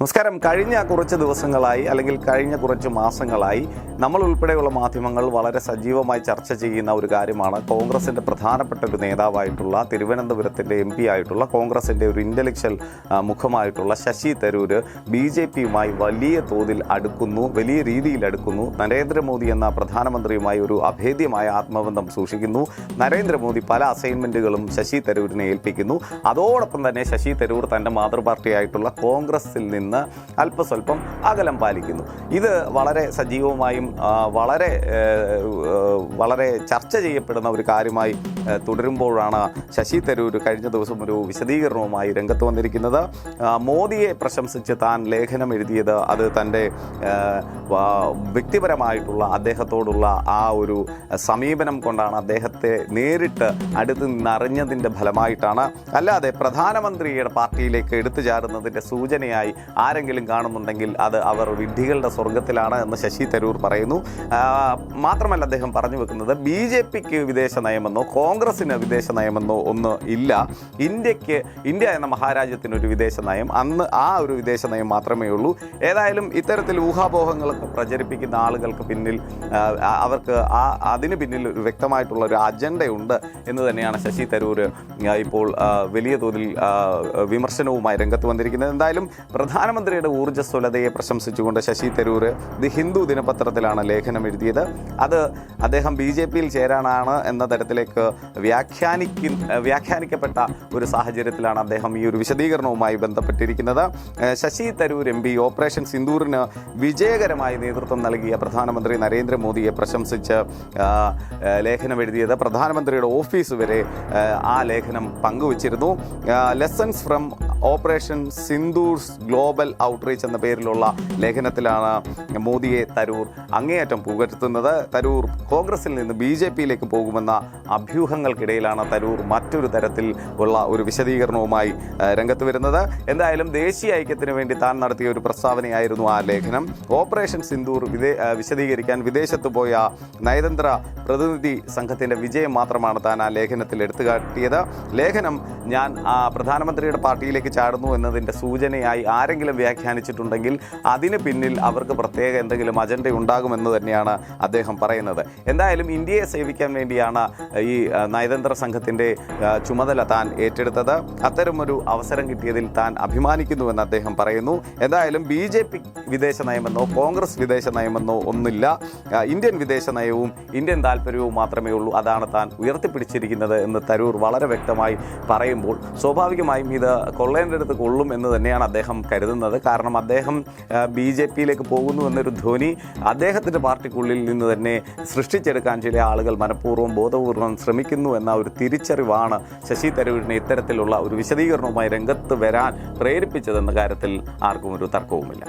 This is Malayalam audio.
നമസ്കാരം. കഴിഞ്ഞ കുറച്ച് ദിവസങ്ങളായി അല്ലെങ്കിൽ കഴിഞ്ഞ കുറച്ച് മാസങ്ങളായി നമ്മൾ ഉൾപ്പെടെയുള്ള മാധ്യമങ്ങൾ വളരെ സജീവമായി ചർച്ച ചെയ്യുന്ന ഒരു കാര്യമാണ്. കോൺഗ്രസിന്റെ പ്രധാനപ്പെട്ട ഒരു നേതാവായിട്ടുള്ള തിരുവനന്തപുരത്തിന്റെ എം പി ആയിട്ടുള്ള കോൺഗ്രസിന്റെ ഒരു ഇന്റലക്ച്വൽ മുഖമായിട്ടുള്ള ശശി തരൂർ ബി ജെ പിയുമായി വലിയ തോതിൽ അടുക്കുന്നു വലിയ രീതിയിൽ അടുക്കുന്നു. നരേന്ദ്രമോദി എന്ന പ്രധാനമന്ത്രിയുമായി ഒരു അഭേദ്യമായ ആത്മബന്ധം സൂക്ഷിക്കുന്നു. നരേന്ദ്രമോദി പല അസൈൻമെന്റുകളും ശശി തരൂരിനെ ഏൽപ്പിക്കുന്നു. അതോടൊപ്പം തന്നെ ശശി തരൂർ തന്റെ മാതൃപാർട്ടിയായിട്ടുള്ള കോൺഗ്രസിൽ നിന്ന് അല്പസ്വല്പം അകലം പാലിക്കുന്നു. ഇത് വളരെ സജീവമായും വളരെ വളരെ ചർച്ച ചെയ്യപ്പെടുന്ന ഒരു കാര്യമായി തുടരുമ്പോഴാണ് ശശി തരൂർ കഴിഞ്ഞ ദിവസം ഒരു വിശദീകരണവുമായി രംഗത്ത് വന്നിരിക്കുന്നത്. മോദിയെ പ്രശംസിച്ച് താൻ ലേഖനം എഴുതിയത് അത് തന്റെ വ്യക്തിപരമായിട്ടുള്ള അദ്ദേഹത്തോടുള്ള ആ ഒരു സമീപനം കൊണ്ടാണ് അദ്ദേഹത്തെ നേരിട്ട് അടുത്ത് നിന്നറിഞ്ഞതിന്റെ ഫലമായിട്ടാണ്. അല്ലാതെ പ്രധാനമന്ത്രിയുടെ പാർട്ടിയിലേക്ക് എടുത്തു ചാരുന്നതിന്റെ സൂചനയായി ആരെങ്കിലും കാണുന്നുണ്ടെങ്കിൽ അത് അവർ വിഡ്ഢികളുടെ സ്വർഗത്തിലാണ് എന്ന് ശശി തരൂർ പറയുന്നു. മാത്രമല്ല അദ്ദേഹം പറഞ്ഞു വെക്കുന്നത് ബി ജെ പിക്ക് വിദേശ നയമെന്നോ കോൺഗ്രസിന് വിദേശ നയമെന്നോ ഒന്ന് ഇല്ല. ഇന്ത്യയ്ക്ക് ഇന്ത്യ എന്ന മഹാരാജ്യത്തിന് ഒരു വിദേശ നയം. അന്ന് ആ ഒരു വിദേശ നയം മാത്രമേ ഉള്ളൂ. ഏതായാലും ഇത്തരത്തിൽ ഊഹാപോഹങ്ങളൊക്കെ പ്രചരിപ്പിക്കുന്ന ആളുകൾക്ക് പിന്നിൽ അവർക്ക് ആ അതിന് പിന്നിൽ ഒരു വ്യക്തമായിട്ടുള്ള ഒരു അജണ്ടയുണ്ട് എന്ന് തന്നെയാണ് ശശി തരൂർ ഇപ്പോൾ വലിയ തോതിൽ വിമർശനവുമായി രംഗത്ത് വന്നിരിക്കുന്നത്. എന്തായാലും പ്രധാനമന്ത്രിയുടെ ഊർജസ്വലതയെ പ്രശംസിച്ചുകൊണ്ട് ശശി തരൂർ ദി ഹിന്ദു ദിനപത്രത്തിലാണ് ലേഖനം എഴുതിയത്. അത് അദ്ദേഹം ബി ജെ പിയിൽ ചേരാനാണ് എന്ന തരത്തിലേക്ക് വ്യാഖ്യാനിക്ക വ്യാഖ്യാനിക്കപ്പെട്ട ഒരു സാഹചര്യത്തിലാണ് അദ്ദേഹം ഈ ഒരു വിശദീകരണവുമായി ബന്ധപ്പെട്ടിരിക്കുന്നത്. Shashi Tharoor M P operation സിന്ദൂറിന് വിജയകരമായി നേതൃത്വം നൽകിയ പ്രധാനമന്ത്രി നരേന്ദ്രമോദിയെ പ്രശംസിച്ച് ലേഖനം എഴുതിയത്. പ്രധാനമന്ത്രിയുടെ ഓഫീസ് വരെ ആ ലേഖനം പങ്കുവച്ചിരുന്നു. Lessons from operation Sindoor's global outreach എന്ന പേരിലുള്ള ലേഖനത്തിലാണ് മോദിയെ തരൂർ അങ്ങേയറ്റം പുകഴ്ത്തുന്നത്. തരൂർ കോൺഗ്രസിൽ നിന്ന് ബി ജെ പിയിലേക്ക് പോകുമെന്ന അഭ്യൂഹങ്ങൾക്കിടയിലാണ് തരൂർ മറ്റൊരു തരത്തിൽ ഉള്ള ഒരു വിശദീകരണവുമായി രംഗത്ത് വരുന്നത്. എന്തായാലും ദേശീയ ഐക്യത്തിന് വേണ്ടി താൻ നടത്തിയ ഒരു പ്രസ്താവനയായിരുന്നു ആ ലേഖനം. ഓപ്പറേഷൻ സിന്ദൂർ വിദേ വിശദീകരിക്കാൻ വിദേശത്ത് പോയ നയതന്ത്ര പ്രതിനിധി സംഘത്തിന്റെ വിജയം മാത്രമാണ് താൻ ആ ലേഖനത്തിൽ എടുത്തു കാട്ടിയത് ലേഖനം ഞാൻ പ്രധാനമന്ത്രിയുടെ പാർട്ടിയിലേക്ക് ചാടുന്നു എന്നതിന്റെ സൂചനയായി ആരെങ്കിലും വ്യാഖ്യാനിച്ചിട്ടുണ്ടെങ്കിൽ അതിന് പിന്നിൽ അവർക്ക് പ്രത്യേക എന്തെങ്കിലും അജണ്ട ഉണ്ടാകുമെന്ന് തന്നെയാണ് അദ്ദേഹം പറയുന്നത്. എന്തായാലും ഇന്ത്യയെ സേവിക്കാൻ വേണ്ടിയാണ് ഈ നയതന്ത്ര സംഘത്തിന്റെ ചുമതല താൻ ഏറ്റെടുത്തത്. അത്തരമൊരു അവസരം കിട്ടിയതിൽ താൻ അഭിമാനിക്കുന്നുവെന്ന് അദ്ദേഹം പറയുന്നു. എന്തായാലും ബി ജെ പി വിദേശ നയമെന്നോ കോൺഗ്രസ് വിദേശ നയമെന്നോ ഒന്നില്ല ഇന്ത്യൻ വിദേശ നയവും ഇന്ത്യൻ താല്പര്യവും മാത്രമേ ഉള്ളൂ. അതാണ് താൻ ഉയർത്തിപ്പിടിച്ചിരിക്കുന്നത് എന്ന് തരൂർ വളരെ വ്യക്തമായി പറയുമ്പോൾ. സ്വാഭാവികമായും ഇത് കൊള്ളേണ്ടടുത്ത് കൊള്ളും എന്ന് തന്നെയാണ് അദ്ദേഹം കരുതുന്നത്. കാരണം അദ്ദേഹം ബി ജെ പിയിലേക്ക് പോകുന്നു എന്നൊരു ധ്വനി അദ്ദേഹത്തിന്റെ പാർട്ടിക്കുള്ളിൽ നിന്ന് തന്നെ സൃഷ്ടിച്ചെടുക്കാൻ ചില ആളുകൾ മനഃപൂർവം ബോധപൂർവം ശ്രമിക്കുന്നു എന്ന ഒരു തിരിച്ചറിവാണ് ശശി തരൂരിനെ ഇത്തരത്തിലുള്ള ഒരു വിശദീകരണവുമായി രംഗത്ത് വരാൻ പ്രേരിപ്പിച്ചതെന്ന കാര്യത്തിൽ ആർക്കും ഒരു തർക്കവുമില്ല.